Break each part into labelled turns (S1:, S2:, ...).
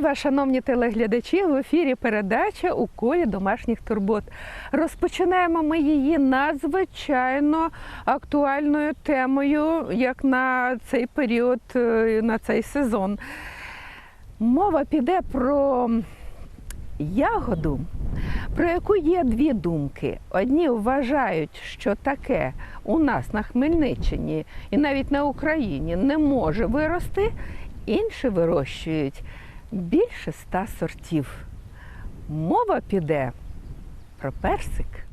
S1: Вас, шановні телеглядачі. В ефірі передача у колі домашніх турбот. Розпочинаємо ми її надзвичайно актуальною темою, як на цей період, е, на цей сезон. Мова піде про ягоду, про яку є дві думки. Одні вважають, що таке у нас на Хмельниччині і навіть на Україні не може вирости, інші вирощують більше ста сортів. Мова піде про персик.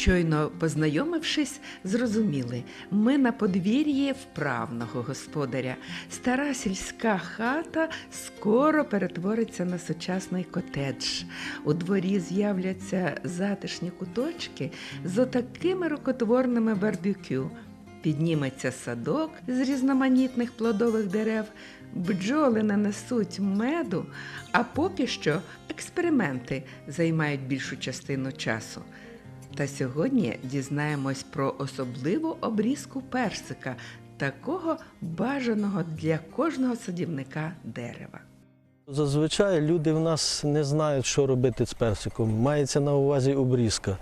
S1: Щойно познайомившись, зрозуміли, ми на подвір'ї вправного господаря. Стара сільська хата скоро перетвориться на сучасний котедж. У дворі з'являться затишні куточки з отакими рукотворними барбекю. Підніметься садок з різноманітних плодових дерев, бджоли нанесуть меду, а поки що експерименти займають більшу частину часу. Та сьогодні дізнаємось про особливу обрізку персика, такого бажаного для кожного садівника дерева.
S2: Зазвичай люди в нас не знають, що робити з персиком. Мається на увазі обрізка.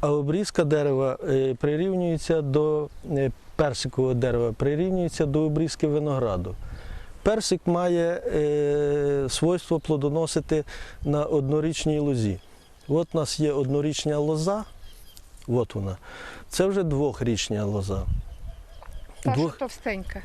S2: А обрізка дерева е, прирівнюється до е, персикового дерева, прирівнюється до обрізки винограду. Персик має е, свойство плодоносити на однорічній лозі. От у нас є однорічня лоза, от вона. Це вже двохрічня лоза.
S1: Та
S2: Двох-
S1: що товстенька.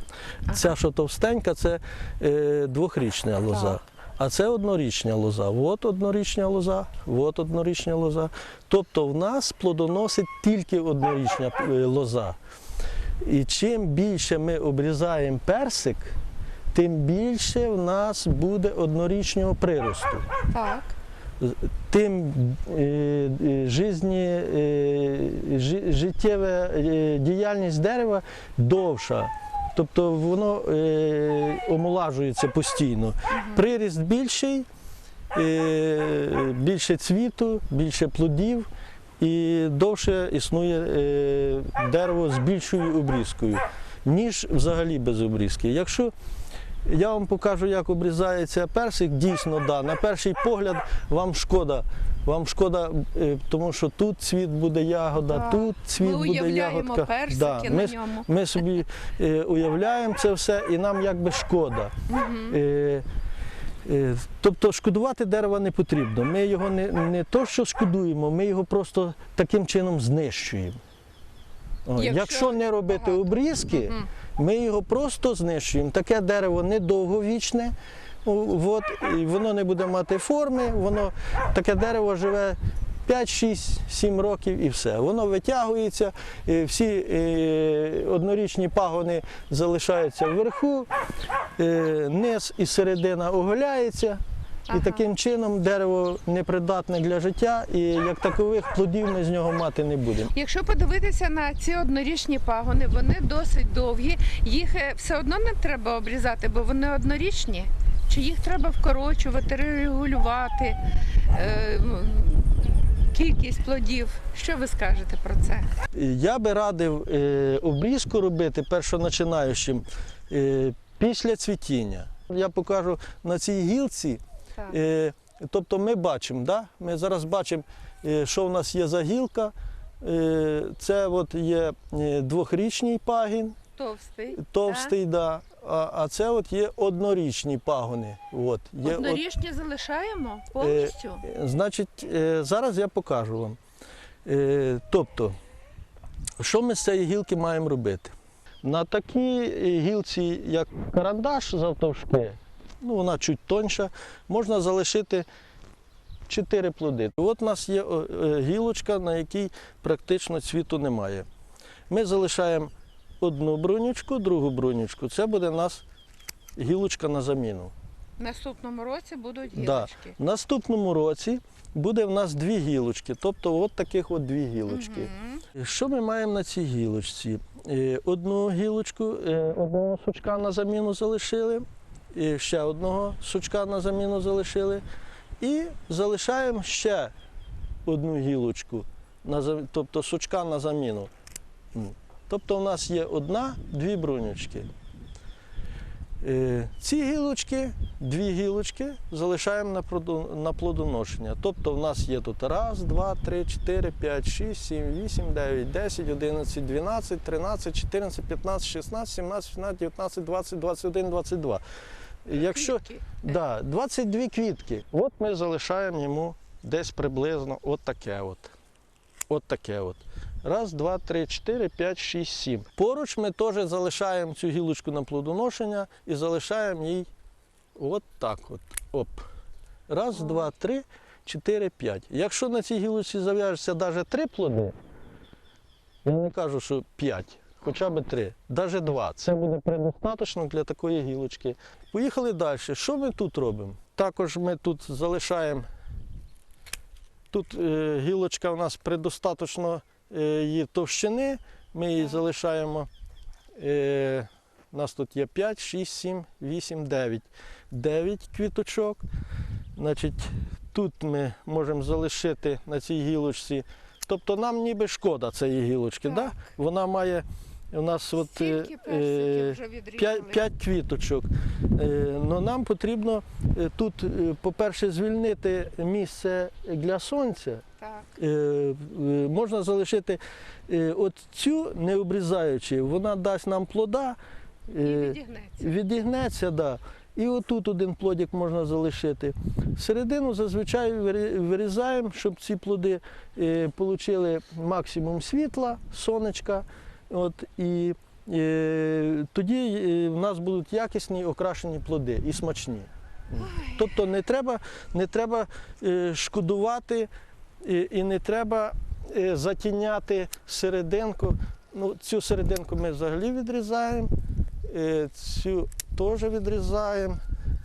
S2: Ця, що товстенька, це е, двохрічна лоза. А це однорічня лоза. От однорічня лоза, от однорічня лоза. Тобто в нас плодоносить тільки однорічня е, лоза. І чим більше ми обрізаємо персик, тим більше в нас буде однорічного приросту.
S1: Так.
S2: Тим е, е, жизні, е, життєва діяльність дерева довша. Тобто воно омолажується постійно. Приріст більший, більше цвіту, більше плодів і довше існує дерево з більшою обрізкою, ніж взагалі без обрізки. Якщо я вам покажу, як обрізається персик. Дійсно, да. На перший погляд вам шкода. Вам шкода, е, тому що тут цвіт буде ягода,
S1: Так.
S2: тут цвіт
S1: Ми
S2: буде ягодка.
S1: персики
S2: ми,
S1: на
S2: с-
S1: ньому.
S2: ми собі е, уявляємо це все і нам якби шкода. Е, е, тобто шкодувати дерева не потрібно. Ми його не, не то, що шкодуємо, ми його просто таким чином знищуємо.
S1: Якщо
S2: Якщо, не робити
S1: багато.
S2: обрізки,
S1: Мгм.
S2: Ми його просто знищуємо. Таке дерево недовговічне, от, і воно не буде мати форми, воно таке дерево живе 5, 6, 7 років і все. Воно витягується, всі е, однорічні пагони залишаються вверху, е, низ і середина оголяється.
S1: Ага.
S2: І таким чином дерево непридатне для життя, і як такових плодів ми з нього мати не будемо.
S1: Якщо подивитися на ці однорічні пагони, вони досить довгі. Їх е, все одно не треба обрізати, бо вони однорічні. Чи їх треба вкорочувати, регулювати е, кількість плодів? Що ви скажете про це?
S2: Я би радив е, обрізку робити першоначинаючим е, після цвітіння. Я покажу на цій гілці.
S1: Так.
S2: Е, тобто ми бачимо, да? ми зараз бачимо, е, що в нас є за гілка. Е, це от є двохрічний пагін,
S1: Товстий.
S2: товстий, да. а, а це от є однорічні пагони. От, є от-
S1: Однорічні залишаємо повністю.
S2: Е, Значить, е, зараз я покажу вам. Е, Тобто, що ми з цієї гілки маємо робити? На такій гілці, як карандаш завтовшки, ну вона чуть тоньша, можна залишити 4 плоди. От у нас є е, гілочка, на якій практично цвіту немає. Ми залишаємо одну брунючку, другу брунючку. Це буде у нас гілочка на заміну.
S1: В наступному році будуть
S2: Да.
S1: гілочки.
S2: В наступному році буде в нас дві гілочки, тобто от таких от дві гілочки.
S1: Мгм.
S2: Що ми маємо на цій гілочці? Е, Одну гілочку, е, одного сучка на заміну залишили, і ще одного сучка на заміну залишили. І залишаємо ще одну гілочку, тобто сучка на заміну. Тобто у нас є одна, дві брунючки. Е, Ці гілочки, дві гілочки залишаємо на, плодоношення. Тобто в нас є тут раз, два, три, чотири, п'ять, шість, сім, вісім, дев'ять, десять, одинадцять, дванадцять, тринадцять, чотирнадцять, п'ятнадцять, шістнадцять, сімнадцять, шістнадцять, дев'ятнадцять, двадцять, двадцять один, двадцять два. Якщо
S1: Квітки.
S2: да, 22 квітки, от ми залишаємо йому десь приблизно от таке от. От таке от. Раз, два, три, чотири, п'ять, шість, сім. Поруч ми теж залишаємо цю гілочку на плодоношення і залишаємо їй от так от. Оп. Раз, два, три, чотири, п'ять. Якщо на цій гілочці зав'яжеться навіть три плоди, я не кажу, що п'ять, хоча б три, навіть два. Це буде предостаточно для такої гілочки. Поїхали далі. Що ми тут робимо? Також ми тут залишаємо. Тут е, гілочка у нас предостаточно е, її товщини. Ми її залишаємо. Е, у нас тут є 5, 6, 7, 8, 9. 9 квіточок. Значить, тут ми можемо залишити на цій гілочці. Тобто нам ніби шкода цієї гілочки.
S1: Так.
S2: Да? Вона має у нас от, е,
S1: Скільки
S2: е,
S1: персиків вже відрізали?
S2: П'ять, п'ять квіточок. Е, ну, нам потрібно е, тут, е, по-перше, звільнити місце для сонця.
S1: Так.
S2: Е, е, можна залишити е, от цю, не обрізаючи, вона дасть нам плода,
S1: І
S2: е,
S1: відігнеться.
S2: відігнеться, да. і отут один плодик можна залишити. Середину зазвичай вирізаємо, щоб ці плоди е, отримали максимум світла, сонечка. От, і е, тоді е, в нас будуть якісні окрашені плоди і смачні. Тобто не треба, не треба е, шкодувати і, і не треба е, затіняти серединку. Ну, цю серединку ми взагалі відрізаємо, е, цю теж відрізаємо.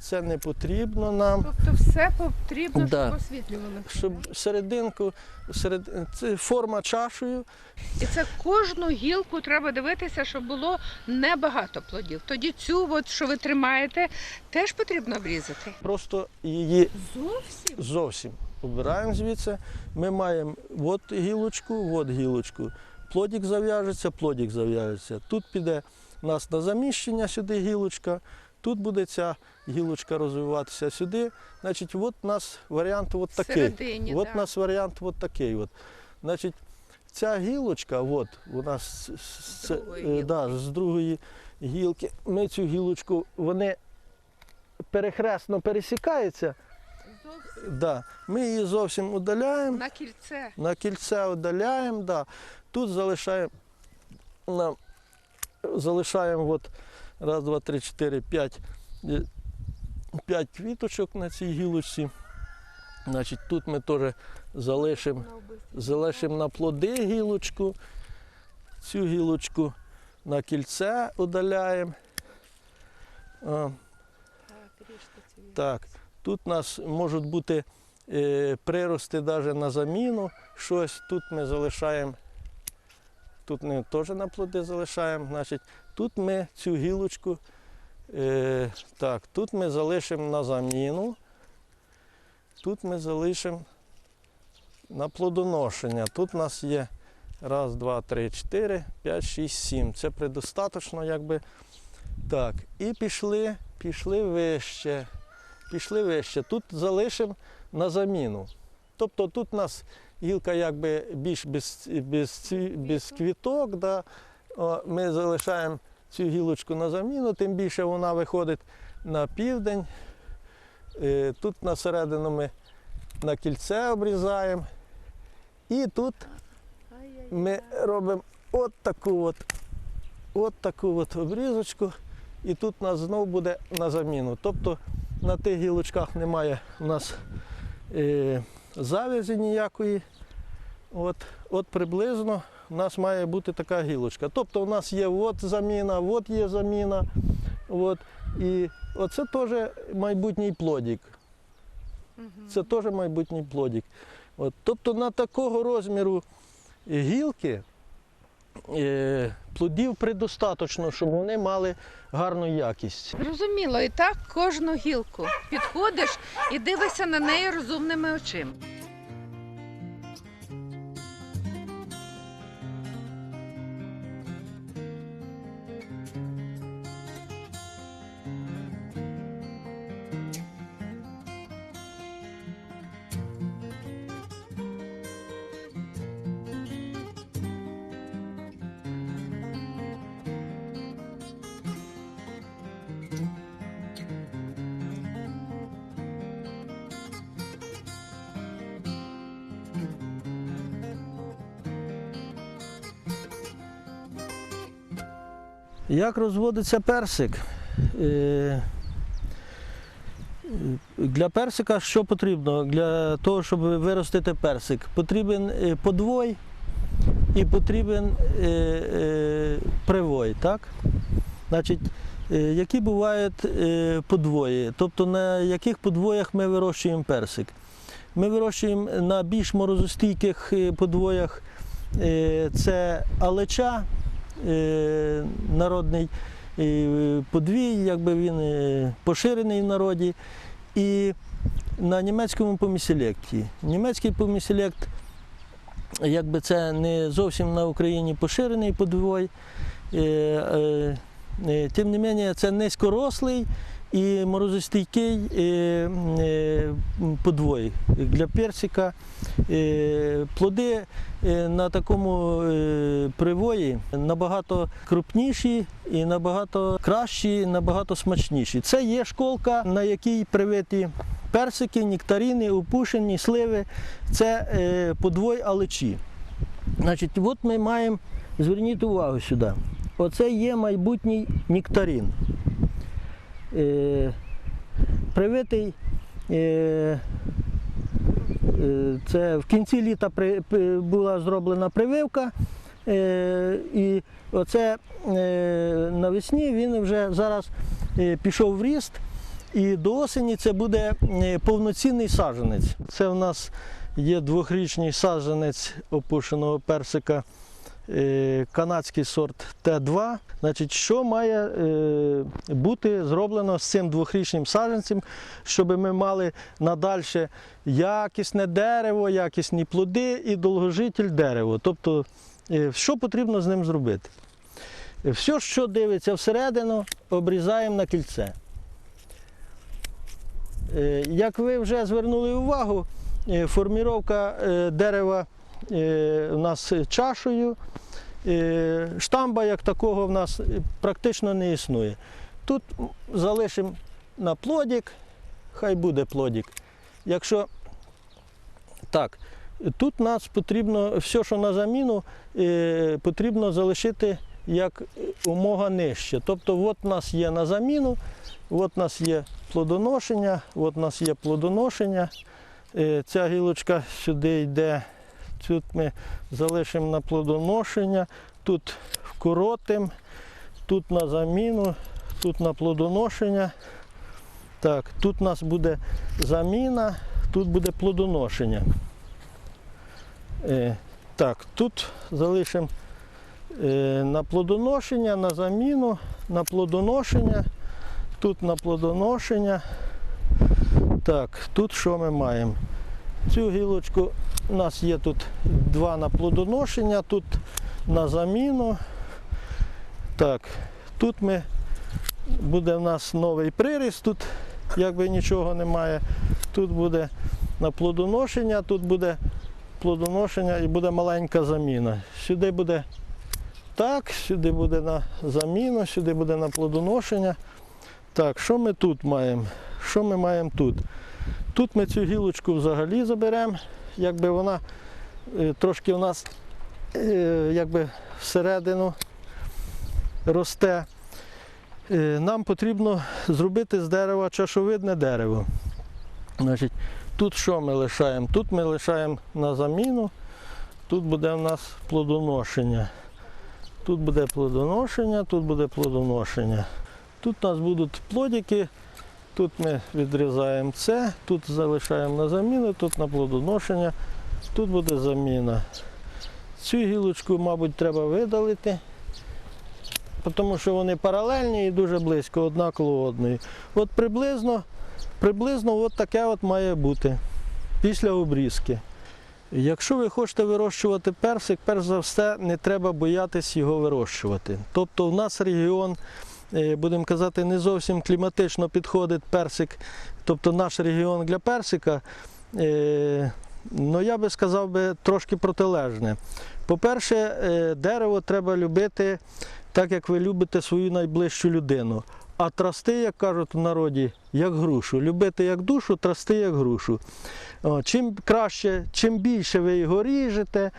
S2: Це не потрібно нам.
S1: Тобто все потрібно,
S2: Да.
S1: щоб.
S2: Щоб серединку, серед... це форма чашею.
S1: І це кожну гілку треба дивитися, щоб було небагато плодів. Тоді цю, от, що ви тримаєте, теж потрібно обрізати.
S2: Просто її
S1: Зовсім?
S2: зовсім обираємо звідси. Ми маємо от гілочку, от гілочку. Плодик зав'яжеться, плодик зав'яжеться. Тут піде у нас на заміщення сюди гілочка. Тут буде ця гілочка розвиватися сюди. Значить, от у нас варіант от такий.
S1: Всередині,
S2: От
S1: да.
S2: у нас варіант от такий. От. Значить, ця гілочка, от, вона з, з,
S1: З другої
S2: е, да, з другої гілки. Ми цю гілочку, вони перехресно пересікаються.
S1: Зовсім.
S2: Да. Ми її зовсім удаляємо,
S1: На кільце.
S2: на кільце удаляємо. Да. Тут залишаємо, нам, залишаємо от, раз, два, три, чотири, п'ять, е, п'ять квіточок на цій гілочці. Значить, тут ми теж залишимо,
S1: На
S2: на плоди гілочку. Цю гілочку на кільце удаляємо.
S1: Так,
S2: тут у нас можуть бути е, прирости навіть на заміну щось. Тут ми залишаємо, тут ми теж на плоди залишаємо. Значить, тут ми цю гілочку, е, так, тут ми залишимо на заміну. Тут ми залишимо на плодоношення. Тут у нас є раз, два, три, чотири, п'ять, шість, сім. Це предостаточно, якби. Так, і пішли, пішли вище. Пішли вище. Тут залишимо на заміну. Тобто тут у нас гілка якби більш без, без, без квіток. Да. Ми залишаємо цю гілочку на заміну, тим більше вона виходить на південь. Е, Тут на середину ми на кільце обрізаємо. І тут ми робимо от таку от, от таку от обрізочку, і тут у нас знову буде на заміну. Тобто на тих гілочках немає у нас е, завязі ніякої. От, от приблизно у нас має бути така гілочка. Тобто у нас є от заміна, от є заміна. От, і оце теж майбутній плодик.
S1: Мгм.
S2: Це теж майбутній плодик. От, тобто на такого розміру гілки е, плодів предостаточно, щоб вони мали гарну якість.
S1: Зрозуміло, і так кожну гілку підходиш і дивишся на неї розумними очима.
S2: Як розводиться персик? Е, Для персика що потрібно? Для того, щоб виростити персик, потрібен е, подвой і потрібен е, привой. Так? Значить, які бувають подвої? Тобто на яких подвоях ми вирощуємо персик? Ми вирощуємо на більш морозостійких подвоях це алеча, народний е, подвій, якби він е, поширений в народі. І на німецькому поміселекті. Німецький поміселект, якби це не зовсім на Україні поширений подвой. Е, е, е, Тим не менше, це низькорослий і морозостійкий е, е, подвой для персика. Е, Плоди на такому привої набагато крупніші і набагато кращі, набагато смачніші. Це є школка, на якій привиті персики, нектарини, опушені, сливи. Це подвой алечі. Значить, от ми маємо, зверніть увагу сюди. Оце є майбутній нектарин. Е, привитий е, Е, Це в кінці літа була зроблена прививка. І оце навесні він вже зараз пішов в ріст. І до осені це буде повноцінний саджанець. Це в нас є двохрічний саджанець опушеного персика, канадський сорт Т2. Значить, що має е, бути зроблено з цим двохрічним саджанцем, щоб ми мали надальше якісне дерево, якісні плоди і довгожитель дерева. Тобто, е, що потрібно з ним зробити? Е, Все, що дивиться всередину, обрізаємо на кільце. Е, Як ви вже звернули увагу, е, форміровка е, дерева е, у нас чашею. Е, Штамба як такого в нас е, практично не існує. Тут залишимо на плодик, хай буде плодик. Якщо так, тут нас потрібно все, що на заміну, е, потрібно залишити як умога нижче. Тобто, от у нас є на заміну, от у нас є плодоношення, от у нас є плодоношення. Е, Ця гілочка сюди йде. Тут ми залишимо на плодоношення, тут вкоротимо, тут на заміну, тут на плодоношення. Так, тут у нас буде заміна, тут буде плодоношення. Е, так, тут залишимо е, на плодоношення, на заміну, на плодоношення, тут на плодоношення. Так, тут що ми маємо? Цю гілочку у нас є тут два на плодоношення, тут на заміну. Так, тут ми буде в нас новий приріст, тут якби нічого немає. Тут буде на плодоношення, тут буде плодоношення і буде маленька заміна. Сюди буде так, сюди буде на заміну, сюди буде на плодоношення. Так, що ми тут маємо? Що ми маємо тут? Тут ми цю гілочку взагалі заберемо, якби вона е, трошки у нас е, якби всередину росте. Е, Нам потрібно зробити з дерева чашовидне дерево. Значить, тут що ми лишаємо? Тут ми лишаємо на заміну, тут буде у нас плодоношення. Тут буде плодоношення, тут буде плодоношення. Тут у нас будуть плодики, тут ми відрізаємо це, тут залишаємо на заміну, тут на плодоношення, тут буде заміна. Цю гілочку, мабуть, треба видалити, тому що вони паралельні і дуже близько одна коло одної. От приблизно, приблизно от таке от має бути після обрізки. Якщо ви хочете вирощувати персик, перш за все не треба боятись його вирощувати. Тобто в нас регіон, будемо казати, не зовсім кліматично підходить персик, тобто наш регіон для персика. е, Ну, я би сказав би трошки протилежне. По-перше, е, дерево треба любити так, як ви любите свою найближчу людину. А трасти, як кажуть в народі, як грушу. Любити як душу, трасти як грушу. Чим краще, чим більше ви його ріжете,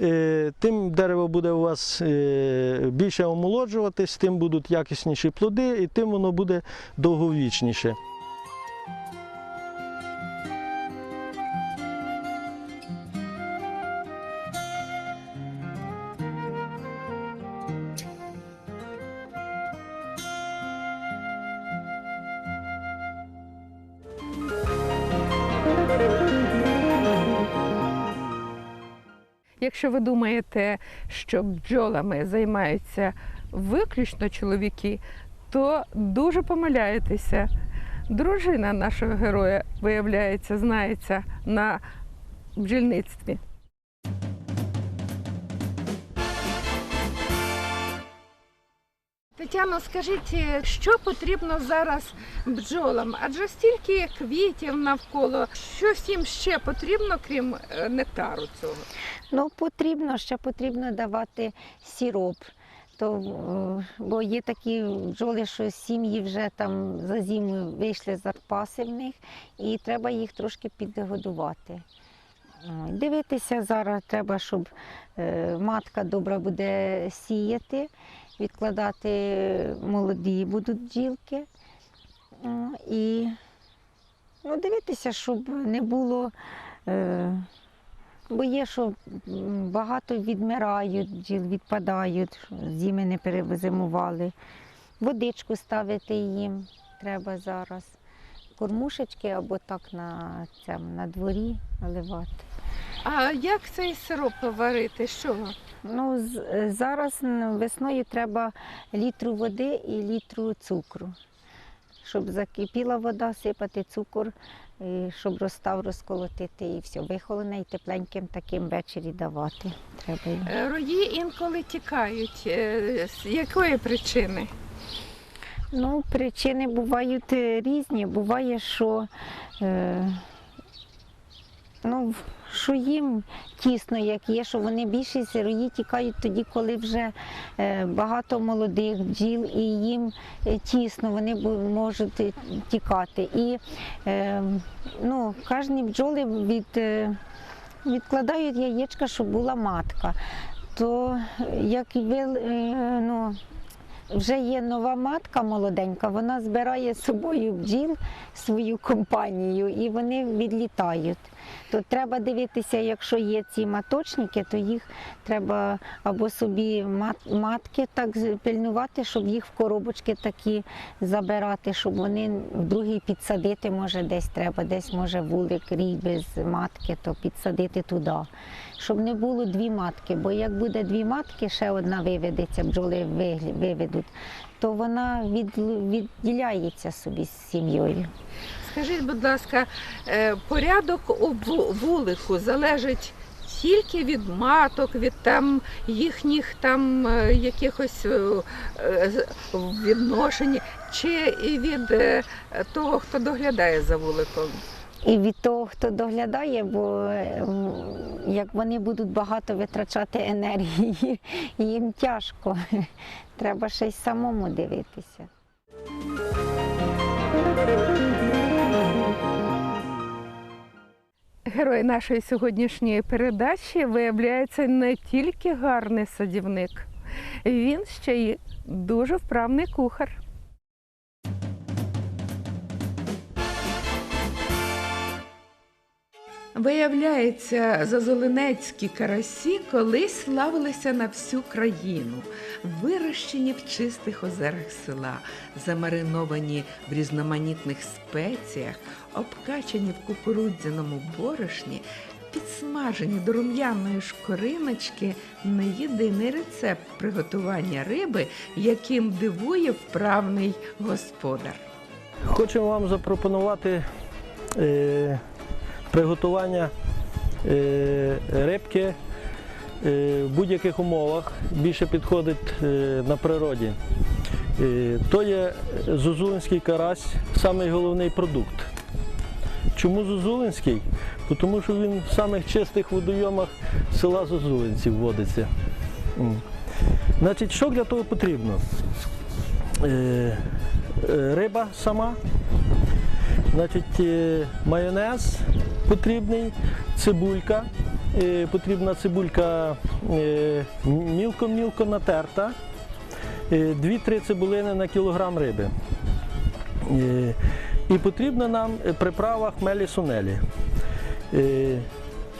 S2: е, тим дерево буде у вас е, більше омолоджуватись, тим будуть якісніші плоди і тим воно буде довговічніше.
S1: Якщо ви думаєте, що бджолами займаються виключно чоловіки, то дуже помиляєтеся. Дружина нашого героя, виявляється, знається на бджільництві. Тетяно, скажіть, що потрібно зараз бджолам? Адже стільки квітів навколо. Щось їм ще потрібно, крім е, нектару цього?
S3: Ну, потрібно, ще потрібно давати сіроп. То, е, бо є такі бджоли, що сім'ї вже там за зиму вийшли запаси в них, і треба їх трошки підгодувати. Дивитися зараз треба, щоб е, матка добре буде сіяти, відкладати молоді будуть бджілки. І ну, дивитися, щоб не було. Е, Бо є, що багато відмирають, бджіл відпадають, зими не перезимували. Водичку ставити їм треба зараз. Кормушечки або так на, цьому, на дворі наливати.
S1: А як цей сироп варити? Що?
S3: Ну, е, зараз весною треба літру води і літру цукру. Щоб закипіла вода, сипати цукор, щоб розстав розколотити і все. Вихолоне і тепленьким таким ввечері давати. Треба їм.
S1: Е, Рої інколи тікають. Е, З якої причини?
S3: Ну, причини бувають різні. Буває, що, е, ну, що їм тісно, як є, що вони більшість рої тікають тоді, коли вже е, багато молодих бджіл, і їм е, тісно, вони можуть тікати. І е, ну, кожні бджоли від, відкладають яєчка, щоб була матка. То як ну, вже є нова матка молоденька, вона збирає з собою бджіл свою компанію і вони відлітають. То треба дивитися, якщо є ці маточники, то їх треба або собі матки так пильнувати, щоб їх в коробочки такі забирати, щоб вони в підсадити, може, десь треба, десь може вулик рій без матки, то підсадити туди. Щоб не було дві матки, бо як буде дві матки, ще одна виведеться, бджоли виведуть, то вона від, відділяється собі з сім'єю.
S1: Скажіть, будь ласка, е, порядок у ву- вулику залежить тільки від маток, від там їхніх там е, якихось е, відношень, чи і від того, хто доглядає за вуликом?
S3: І від того, хто доглядає, бо як вони будуть багато витрачати енергії, їм тяжко. Треба ще й самому дивитися.
S1: Герой нашої сьогоднішньої передачі виявляється не тільки гарний садівник, він ще й дуже вправний кухар. Виявляється, зазоленецькі карасі колись славилися на всю країну, вирощені в чистих озерах села, замариновані в різноманітних спеціях, обкачані в кукурудзяному борошні підсмажені до рум'яної шкориночки не єдиний рецепт приготування риби, яким дивує вправний господар.
S2: Хочемо вам запропонувати е, приготування е, рибки е, в будь-яких умовах. Більше підходить е, на природі. То є зозулинський карась, самий головний продукт. Чому зозулинський? Тому що він в самих чистих водойомах села Зозулинців водиться. Значить, що для того потрібно? Риба сама, значить, майонез потрібний, цибулька. Е, Потрібна цибулька е, мілко-мілко натерта. Е, Дві-три цибулини на кілограм риби. Е, І потрібна нам е, приправа хмелі сунелі. Е,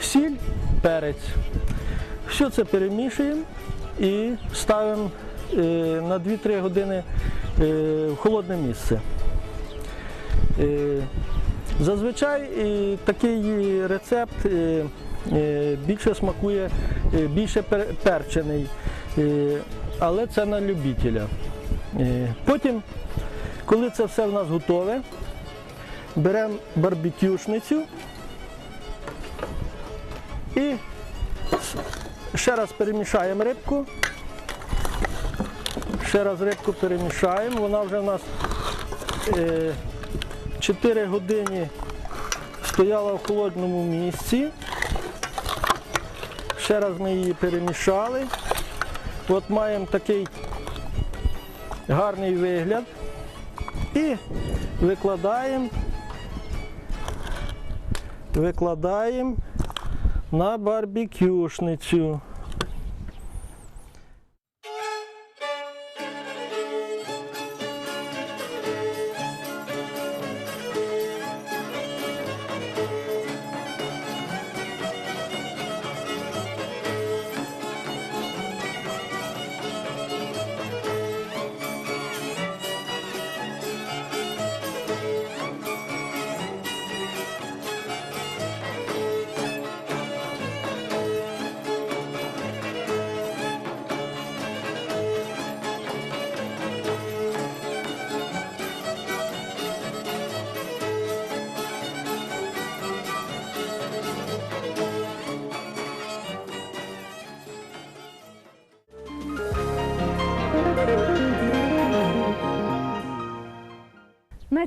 S2: Сіль, перець. Все це перемішуємо і ставимо е, на 2-3 години е, в холодне місце. Е, Зазвичай е, такий рецепт е, е, більше смакує, е, більше перчений, е, але це на любителя. Е, Потім, коли це все в нас готове, беремо барбекюшницю і ще раз перемішаємо рибку. Ще раз рибку перемішаємо, вона вже в нас е, 4 години стояла в холодному місці. Ще раз ми її перемішали. От маємо такий гарний вигляд. І викладаємо, викладаємо на барбекюшницю.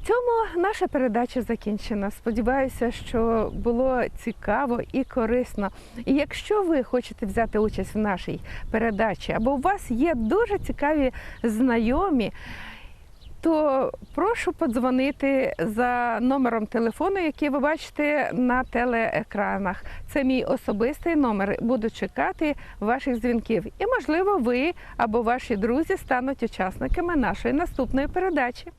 S1: Цьому наша передача закінчена. Сподіваюся, що було цікаво і корисно. І якщо ви хочете взяти участь в нашій передачі, або у вас є дуже цікаві знайомі, то прошу подзвонити за номером телефону, який ви бачите на телеекранах. Це мій особистий номер. Буду чекати ваших дзвінків. І, можливо, ви або ваші друзі стануть учасниками нашої наступної передачі.